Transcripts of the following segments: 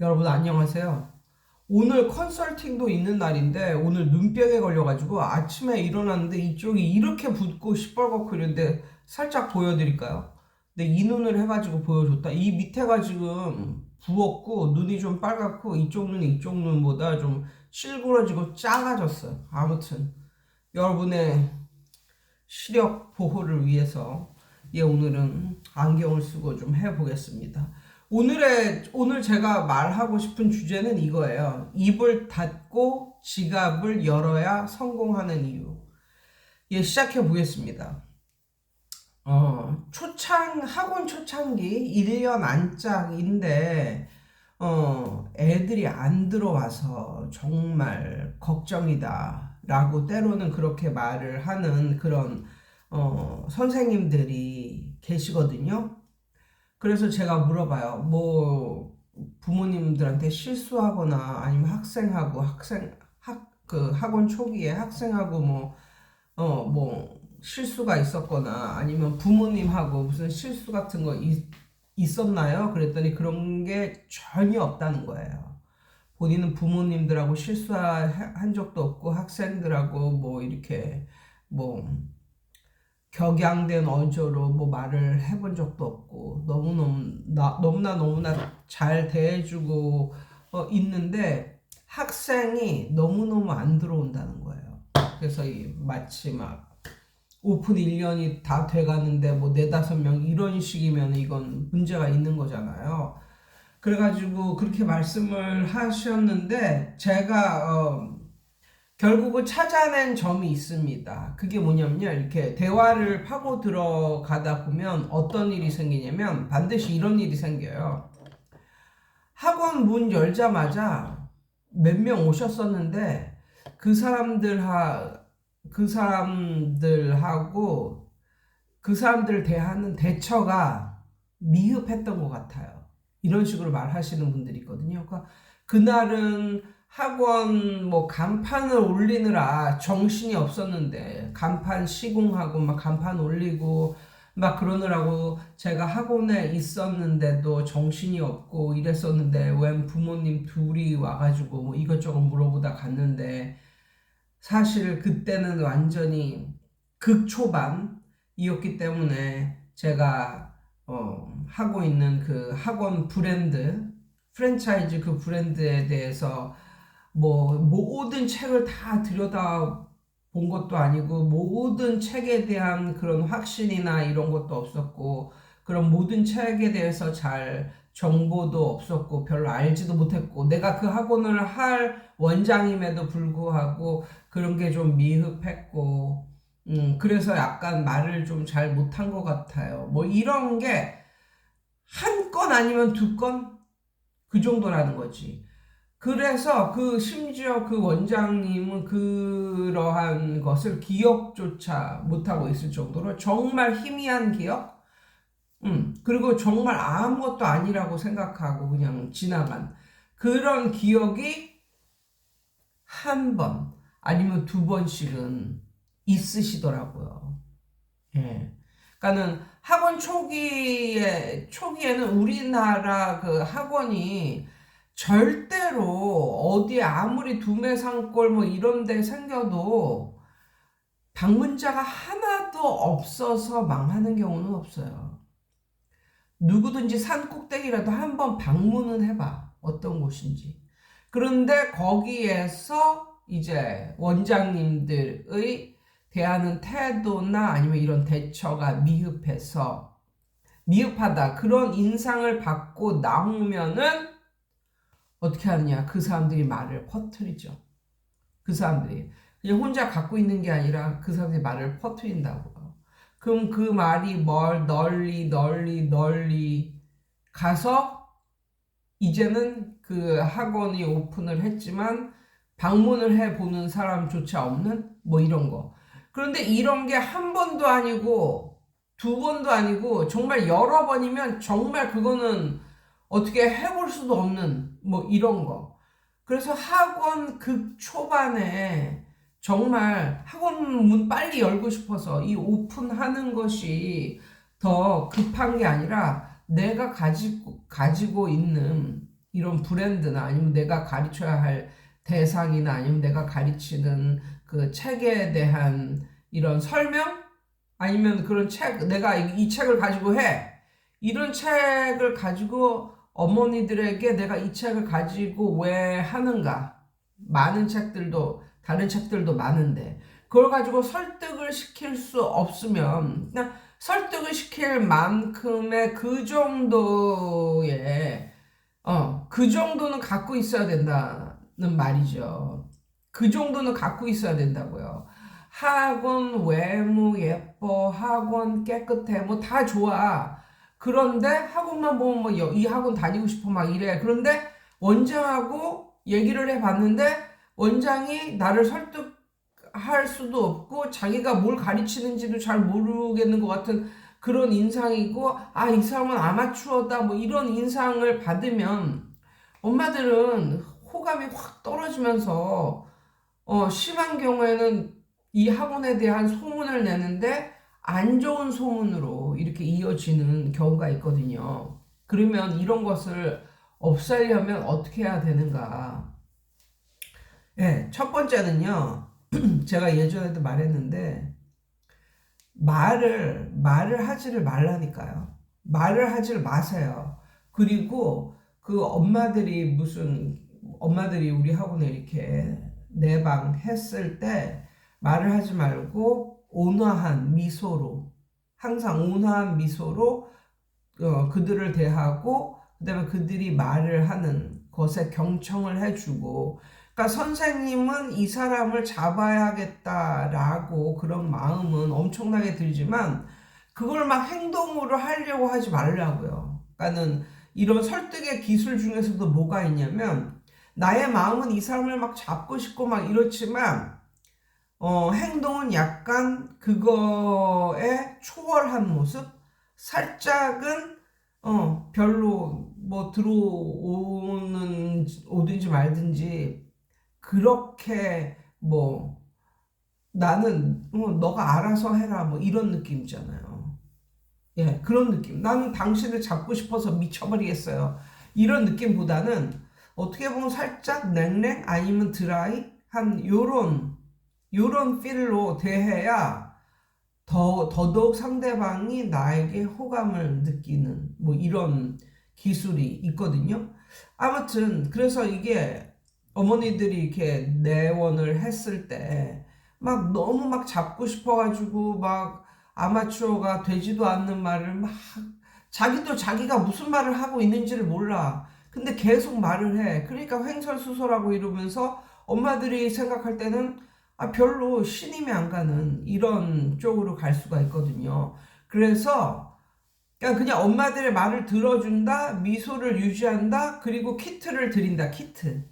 여러분 안녕하세요. 오늘 컨설팅도 있는 날인데 오늘 눈병에 걸려가지고 아침에 일어났는데 이쪽이 이렇게 붓고 시뻘겋고 이런데 살짝 보여드릴까요? 근데 이 눈을 해가지고 보여줬다. 이 밑에가 지금 부었고 눈이 좀 빨갛고 이쪽 눈이 이쪽 눈보다 좀 실그러지고 작아졌어요. 아무튼 여러분의 시력 보호를 위해서 예 오늘은 안경을 쓰고 좀 해보겠습니다. 오늘의 오늘 제가 말하고 싶은 주제는 이거예요. 입을 닫고 지갑을 열어야 성공하는 이유. 예, 시작해 보겠습니다. 어, 초창 학원 초창기 1년 안짝인데 어, 애들이 안 들어와서 정말 걱정이다 라고 때로는 그렇게 말을 하는 그런 어, 선생님들이 계시거든요. 그래서 제가 물어봐요. 뭐 부모님들한테 실수하거나 아니면 학생하고 학생 학 그 학원 초기에 학생하고 뭐 어 뭐 실수가 있었거나 아니면 부모님하고 무슨 실수 같은 거 있, 있었나요? 그랬더니 그런 게 전혀 없다는 거예요. 본인은 부모님들하고 실수한 적도 없고 학생들하고 뭐 이렇게 뭐 격양된 어조로 뭐 말을 해본 적도 없고 너무너무 나, 너무나 너무나 잘 대해주고 어, 있는데 학생이 너무너무 안 들어온다는 거예요. 그래서 이 마치 막 오픈 1년이 다 돼가는데 뭐 네다섯 명 이런 식이면 이건 문제가 있는 거잖아요. 그래가지고 그렇게 말씀을 하셨는데 제가 어, 결국은 찾아낸 점이 있습니다. 그게 뭐냐면요. 이렇게 대화를 파고 들어가다 보면 어떤 일이 생기냐면 반드시 이런 일이 생겨요. 학원 문 열자마자 몇 명 오셨었는데 그 사람들 하 그 사람들하고 그 사람들 대하는 대처가 미흡했던 것 같아요. 이런 식으로 말하시는 분들이 있거든요. 그러니까 그날은 학원 뭐 간판을 올리느라 정신이 없었는데 간판 시공하고 막 간판 올리고 막 그러느라고 제가 학원에 있었는데도 정신이 없고 이랬었는데 웬 부모님 둘이 와가지고 뭐 이것저것 물어보다 갔는데 사실 그때는 완전히 극초반이었기 때문에 제가 어, 하고 있는 그 학원 브랜드 프랜차이즈 그 브랜드에 대해서 뭐 모든 책을 다 들여다 본 것도 아니고 모든 책에 대한 그런 확신이나 이런 것도 없었고 그런 모든 책에 대해서 잘 정보도 없었고 별로 알지도 못했고 내가 그 학원을 할 원장임에도 불구하고 그런 게 좀 미흡했고 음 그래서 약간 말을 좀 잘 못한 것 같아요. 뭐 이런 게 한 건 아니면 두 건 그 정도라는 거지. 그래서 그 심지어 그 원장님은 그러한 것을 기억조차 못하고 있을 정도로 정말 희미한 기억? 음, 그리고 정말 아무것도 아니라고 생각하고 그냥 지나간 그런 기억이 한 번 아니면 두 번씩은 있으시더라고요. 예. 그러니까는 학원 초기에 초기에는 우리나라 그 학원이 절대로 어디에 아무리 두메산골 뭐 이런 데 생겨도 방문자가 하나도 없어서 망하는 경우는 없어요. 누구든지 산 꼭대기라도 한번 방문은 해봐. 어떤 곳인지. 그런데 거기에서 이제 원장님들의 대하는 태도나 아니면 이런 대처가 미흡해서 미흡하다. 그런 인상을 받고 나오면은 어떻게 하느냐? 그 사람들이 말을 퍼뜨리죠. 그 사람들이 그냥 혼자 갖고 있는 게 아니라 그 사람들이 말을 퍼뜨린다고요. 그럼 그 말이 멀 널리 널리 널리 가서 이제는 그 학원이 오픈을 했지만 방문을 해 보는 사람조차 없는 뭐 이런 거. 그런데 이런 게 한 번도 아니고 두 번도 아니고 정말 여러 번이면 정말 그거는 어떻게 해볼 수도 없는 뭐 이런 거. 그래서 학원 극 초반에 정말 학원 문 빨리 열고 싶어서 이 오픈하는 것이 더 급한 게 아니라 내가 가지고, 가지고 있는 이런 브랜드나 아니면 내가 가르쳐야 할 대상이나 아니면 내가 가르치는 그 책에 대한 이런 설명 아니면 그런 책 내가 이, 이 책을 가지고 해 이런 책을 가지고 어머니들에게 내가 이 책을 가지고 왜 하는가 많은 책들도 다른 책들도 많은데 그걸 가지고 설득을 시킬 수 없으면 그냥 설득을 시킬 만큼의 그 정도의 어, 그 정도는 갖고 있어야 된다는 말이죠. 그 정도는 갖고 있어야 된다고요. 학원 외모 예뻐, 학원 깨끗해, 뭐 다 좋아. 그런데 학원만 보면 뭐 이 학원 다니고 싶어 막 이래. 그런데 원장하고 얘기를 해봤는데 원장이 나를 설득할 수도 없고 자기가 뭘 가르치는지도 잘 모르겠는 것 같은 그런 인상이고 아 이 사람은 아마추어다 뭐 이런 인상을 받으면 엄마들은 호감이 확 떨어지면서 어 심한 경우에는 이 학원에 대한 소문을 내는데 안 좋은 소문으로 이렇게 이어지는 경우가 있거든요. 그러면 이런 것을 없애려면 어떻게 해야 되는가? 예, 첫 번째는요. 제가 예전에도 말했는데 말을 말을 하지를 말라니까요. 말을 하지를 마세요. 그리고 그 엄마들이 무슨 엄마들이 우리 학원에 이렇게 내방 했을 때 말을 하지 말고 온화한 미소로 항상 온화한 미소로 어, 그들을 대하고 그다음에 그들이 말을 하는 것에 경청을 해주고 그러니까 선생님은 이 사람을 잡아야겠다라고 그런 마음은 엄청나게 들지만 그걸 막 행동으로 하려고 하지 말라고요. 그러니까는 이런 설득의 기술 중에서도 뭐가 있냐면 나의 마음은 이 사람을 막 잡고 싶고 막 이렇지만 어, 행동은 약간 그거에 초월한 모습? 살짝은 어, 별로 뭐 들어오는 오든지 말든지 그렇게 뭐 나는 어, 너가 알아서 해라 뭐 이런 느낌 있잖아요. 예, 그런 느낌. 나는 당신을 잡고 싶어서 미쳐버리겠어요. 이런 느낌보다는 어떻게 보면 살짝 냉랭 아니면 드라이 한 요런 요런 필로 대해야 더 더더욱 상대방이 나에게 호감을 느끼는 뭐 이런 기술이 있거든요. 아무튼 그래서 이게 어머니들이 이렇게 내원을 했을 때 막 너무 막 잡고 싶어가지고 막 아마추어가 되지도 않는 말을 막 자기도 자기가 무슨 말을 하고 있는지를 몰라. 근데 계속 말을 해. 그러니까 횡설수설하고 이러면서 엄마들이 생각할 때는 아, 별로 신임이 안 가는 이런 쪽으로 갈 수가 있거든요. 그래서 그냥, 그냥 엄마들의 말을 들어준다, 미소를 유지한다, 그리고 키트를 드린다, 키트.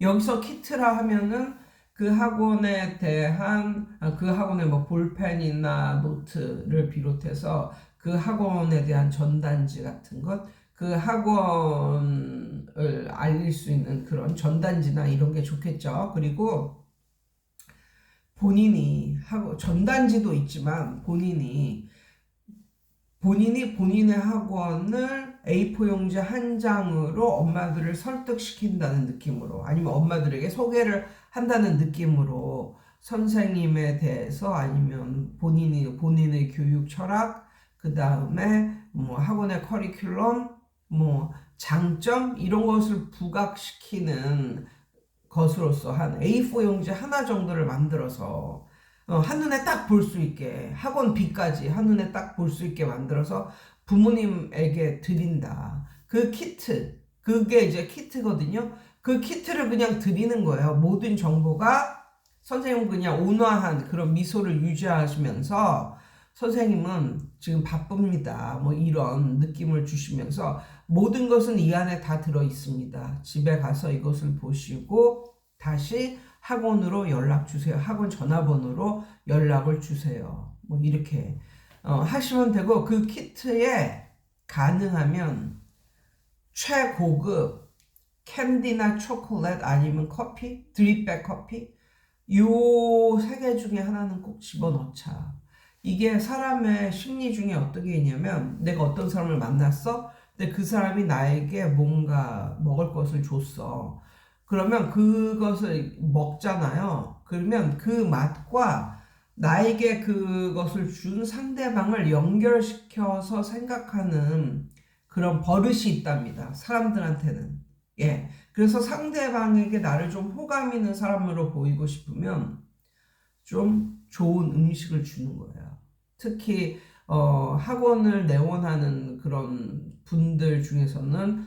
여기서 키트라 하면은 그 학원에 대한, 아, 그 학원의 뭐 볼펜이나 노트를 비롯해서 그 학원에 대한 전단지 같은 것, 그 학원을 알릴 수 있는 그런 전단지나 이런 게 좋겠죠. 그리고 본인이 하고 전단지도 있지만 본인이 본인이 본인의 학원을 A4 용지 한 장으로 엄마들을 설득시킨다는 느낌으로 아니면 엄마들에게 소개를 한다는 느낌으로 선생님에 대해서 아니면 본인이 본인의 교육 철학 그 다음에 뭐 학원의 커리큘럼 뭐 장점 이런 것을 부각시키는 것으로서 한 A4 용지 하나 정도를 만들어서 어, 한눈에 딱 볼 수 있게 학원 비까지 한눈에 딱 볼 수 있게 만들어서 부모님에게 드린다. 그 키트 그게 이제 키트거든요. 그 키트를 그냥 드리는 거예요. 모든 정보가 선생님 그냥 온화한 그런 미소를 유지하시면서 선생님은 지금 바쁩니다. 뭐 이런 느낌을 주시면서 모든 것은 이 안에 다 들어 있습니다. 집에 가서 이것을 보시고 다시 학원으로 연락 주세요. 학원 전화번호로 연락을 주세요. 뭐 이렇게 어, 하시면 되고 그 키트에 가능하면 최고급 캔디나 초콜릿 아니면 커피, 드립백 커피 요 세 개 중에 하나는 꼭 집어넣자. 이게 사람의 심리 중에 어떻게 있냐면 내가 어떤 사람을 만났어? 근데 그 사람이 나에게 뭔가 먹을 것을 줬어. 그러면 그것을 먹잖아요. 그러면 그 맛과 나에게 그것을 준 상대방을 연결시켜서 생각하는 그런 버릇이 있답니다. 사람들한테는. 예. 그래서 상대방에게 나를 좀 호감 있는 사람으로 보이고 싶으면 좀 좋은 음식을 주는 거예요. 특히 어, 학원을 내원하는 그런 분들 중에서는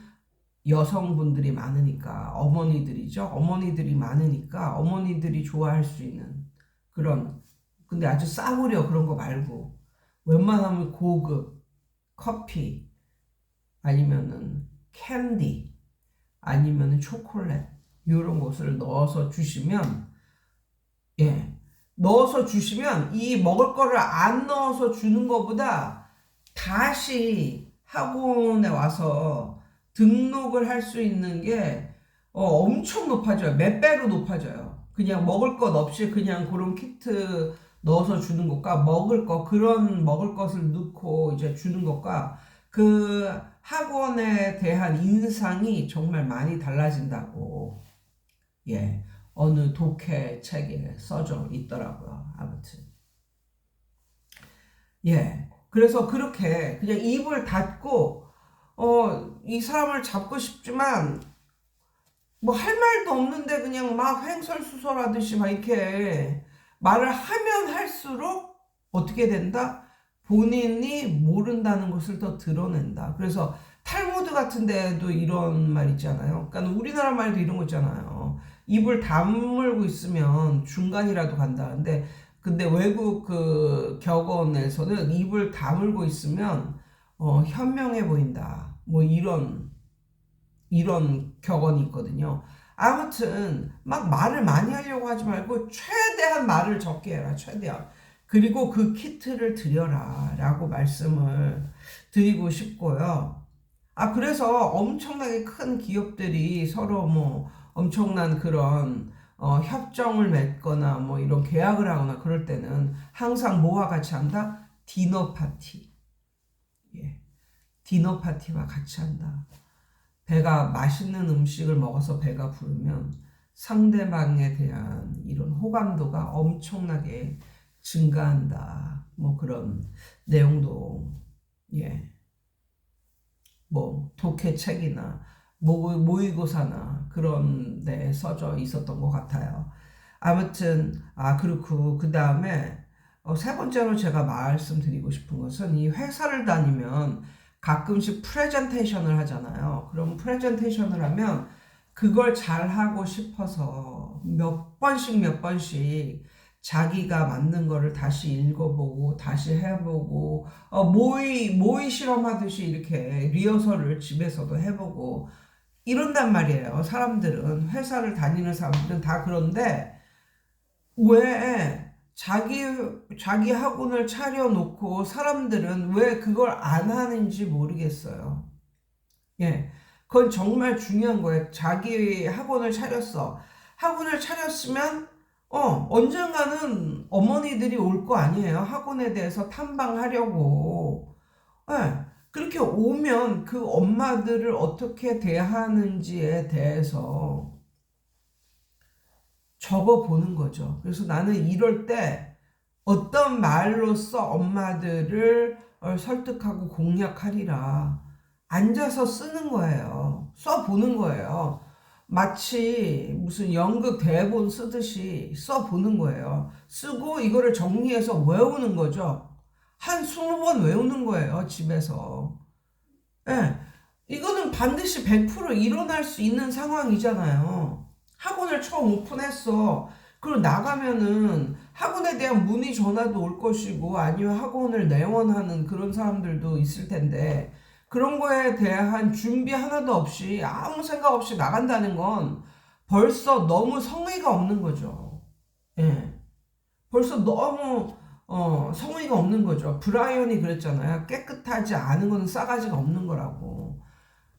여성분들이 많으니까 어머니들이죠. 어머니들이 많으니까 어머니들이 좋아할 수 있는 그런 근데 아주 싸구려 그런 거 말고 웬만하면 고급 커피 아니면은 캔디 아니면은 초콜릿 이런 것을 넣어서 주시면 예 넣어서 주시면 이 먹을 거를 안 넣어서 주는 것보다 다시 학원에 와서 등록을 할 수 있는 게 어, 엄청 높아져요. 몇 배로 높아져요. 그냥 먹을 것 없이 그냥 그런 키트 넣어서 주는 것과 먹을 거 그런 먹을 것을 넣고 이제 주는 것과 그 학원에 대한 인상이 정말 많이 달라진다고 예 어느 독해 책에 써져 있더라고요. 아무튼 예 그래서 그렇게 그냥 입을 닫고 어 이 사람을 잡고 싶지만 뭐 할 말도 없는데 그냥 막 횡설수설하듯이 막 이렇게 말을 하면 할수록 어떻게 된다? 본인이 모른다는 것을 더 드러낸다. 그래서 탈무드 같은 데도 이런 말 있잖아요. 그러니까 우리나라 말도 이런 거 있잖아요. 입을 다물고 있으면 중간이라도 간다. 근데 근데 외국 그 격언에서는 입을 다물고 있으면 어, 현명해 보인다. 뭐 이런 이런 격언이 있거든요. 아무튼 막 말을 많이 하려고 하지 말고 최대한 말을 적게 해라. 최대한. 그리고 그 키트를 드려라. 라고 말씀을 드리고 싶고요. 아, 그래서 엄청나게 큰 기업들이 서로 뭐 엄청난 그런 어, 협정을 맺거나 뭐 이런 계약을 하거나 그럴 때는 항상 뭐와 같이 한다? 디너 파티. 예. 디너 파티와 같이 한다. 배가 맛있는 음식을 먹어서 배가 부르면 상대방에 대한 이런 호감도가 엄청나게 증가한다. 뭐 그런 내용도 예. 뭐 독해 책이나 모, 모의고사나 그런 데 써져 있었던 것 같아요. 아무튼 아 그렇고 그 다음에 어, 세 번째로 제가 말씀드리고 싶은 것은 이 회사를 다니면 가끔씩 프레젠테이션을 하잖아요. 그럼 프레젠테이션을 하면 그걸 잘 하고 싶어서 몇 번씩 몇 번씩 자기가 만든 거를 다시 읽어보고 다시 해보고 어, 모의 모의 실험하듯이 이렇게 리허설을 집에서도 해보고 이런단 말이에요. 사람들은 회사를 다니는 사람들은 다 그런데 왜 자기 자기 학원을 차려놓고 사람들은 왜 그걸 안 하는지 모르겠어요. 예, 그건 정말 중요한 거예요. 자기 학원을 차렸어. 학원을 차렸으면 어 언젠가는 어머니들이 올 거 아니에요. 학원에 대해서 탐방하려고. 예, 그렇게 오면 그 엄마들을 어떻게 대하는지에 대해서 적어 보는 거죠. 그래서 나는 이럴 때 어떤 말로써 엄마들을 어, 설득하고 공략하리라. 앉아서 쓰는 거예요. 써 보는 거예요. 마치 무슨 연극 대본 쓰듯이 써 보는 거예요. 쓰고 이거를 정리해서 외우는 거죠. 한 스무 번 외우는 거예요, 집에서. 예. 네. 이거는 반드시 100% 일어날 수 있는 상황이잖아요. 학원을 처음 오픈했어. 그리고 나가면은 학원에 대한 문의 전화도 올 것이고 아니면 학원을 내원하는 그런 사람들도 있을 텐데 그런 거에 대한 준비 하나도 없이 아무 생각 없이 나간다는 건 벌써 너무 성의가 없는 거죠. 예. 벌써 너무 어, 성의가 없는 거죠. 브라이언이 그랬잖아요. 깨끗하지 않은 건 싸가지가 없는 거라고.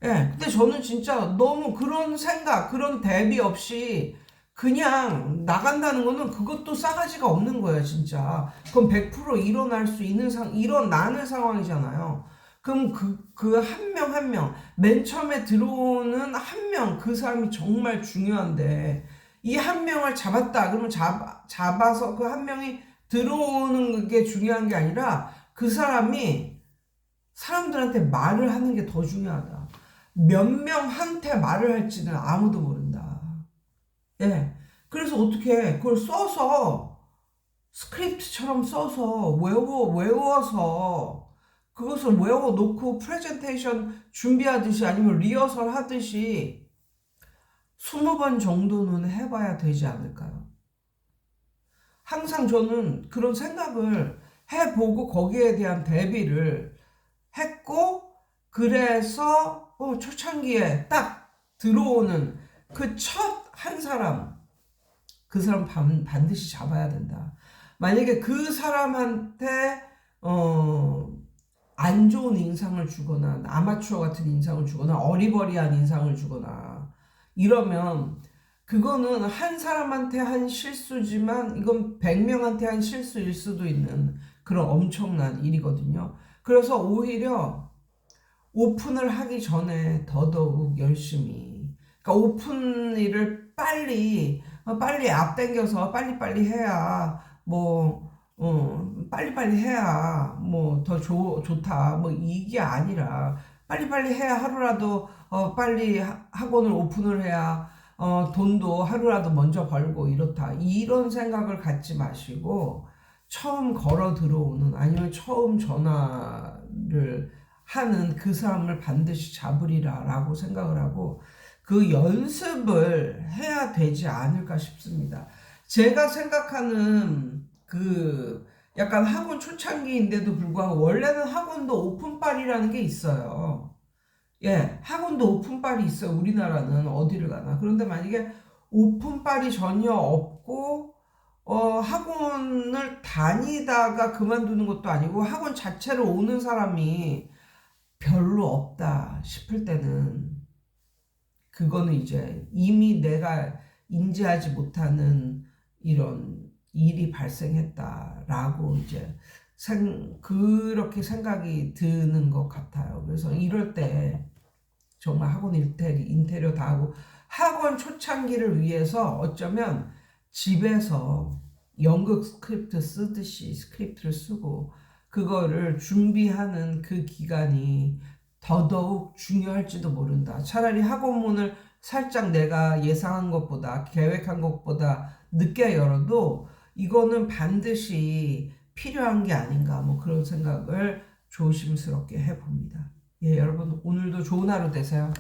예. 근데 저는 진짜 너무 그런 생각, 그런 대비 없이 그냥 나간다는 거는 그것도 싸가지가 없는 거예요, 진짜. 그건 100% 일어날 수 있는 상, 일어나는 상황이잖아요. 그럼 그, 그 한 명 한 명, 맨 처음에 들어오는 한 명, 그 사람이 정말 중요한데, 이 한 명을 잡았다. 그러면 잡, 잡아서 그 한 명이 들어오는 게 중요한 게 아니라, 그 사람이 사람들한테 말을 하는 게 더 중요하다. 몇 명한테 말을 할지는 아무도 모른다. 예. 그래서 어떻게 그걸 써서 스크립트처럼 써서 외워 외워서 그것을 외워 놓고 프레젠테이션 준비하듯이 아니면 리허설 하듯이 20번 정도는 해봐야 되지 않을까요? 항상 저는 그런 생각을 해보고 거기에 대한 대비를 했고 그래서 어, 초창기에 딱 들어오는 그 첫 한 사람 그 사람 반, 반드시 잡아야 된다. 만약에 그 사람한테 어, 안 좋은 인상을 주거나 아마추어 같은 인상을 주거나 어리버리한 인상을 주거나 이러면 그거는 한 사람한테 한 실수지만 이건 100명한테 한 실수일 수도 있는 그런 엄청난 일이거든요. 그래서 오히려 오픈을 하기 전에 더더욱 열심히 그러니까 오픈 일을 빨리 어, 빨리 앞당겨서 빨리빨리 해야 뭐 어, 빨리빨리 해야 뭐 더 좋다 뭐 이게 아니라 빨리빨리 해야 하루라도 어, 빨리 하- 학원을 오픈을 해야 어, 돈도 하루라도 먼저 벌고 이렇다 이런 생각을 갖지 마시고 처음 걸어 들어오는 아니면 처음 전화를 하는 그 사람을 반드시 잡으리라 라고 생각을 하고 그 연습을 해야 되지 않을까 싶습니다. 제가 생각하는 그 약간 학원 초창기인데도 불구하고 원래는 학원도 오픈빨이라는 게 있어요. 예, 학원도 오픈빨이 있어요. 우리나라는 어디를 가나. 그런데 만약에 오픈빨이 전혀 없고 어, 학원을 다니다가 그만두는 것도 아니고 학원 자체를 오는 사람이 별로 없다 싶을 때는 그거는 이제 이미 내가 인지하지 못하는 이런 일이 발생했다라고 이제 생, 그렇게 생각이 드는 것 같아요. 그래서 이럴 때 정말 학원 인테리어, 인테리어 다 하고 학원 초창기를 위해서 어쩌면 집에서 연극 스크립트 쓰듯이 스크립트를 쓰고 그거를 준비하는 그 기간이 더더욱 중요할지도 모른다. 차라리 학원문을 살짝 내가 예상한 것보다 계획한 것보다 늦게 열어도 이거는 반드시 필요한 게 아닌가 뭐 그런 생각을 조심스럽게 해봅니다. 예, 여러분 오늘도 좋은 하루 되세요.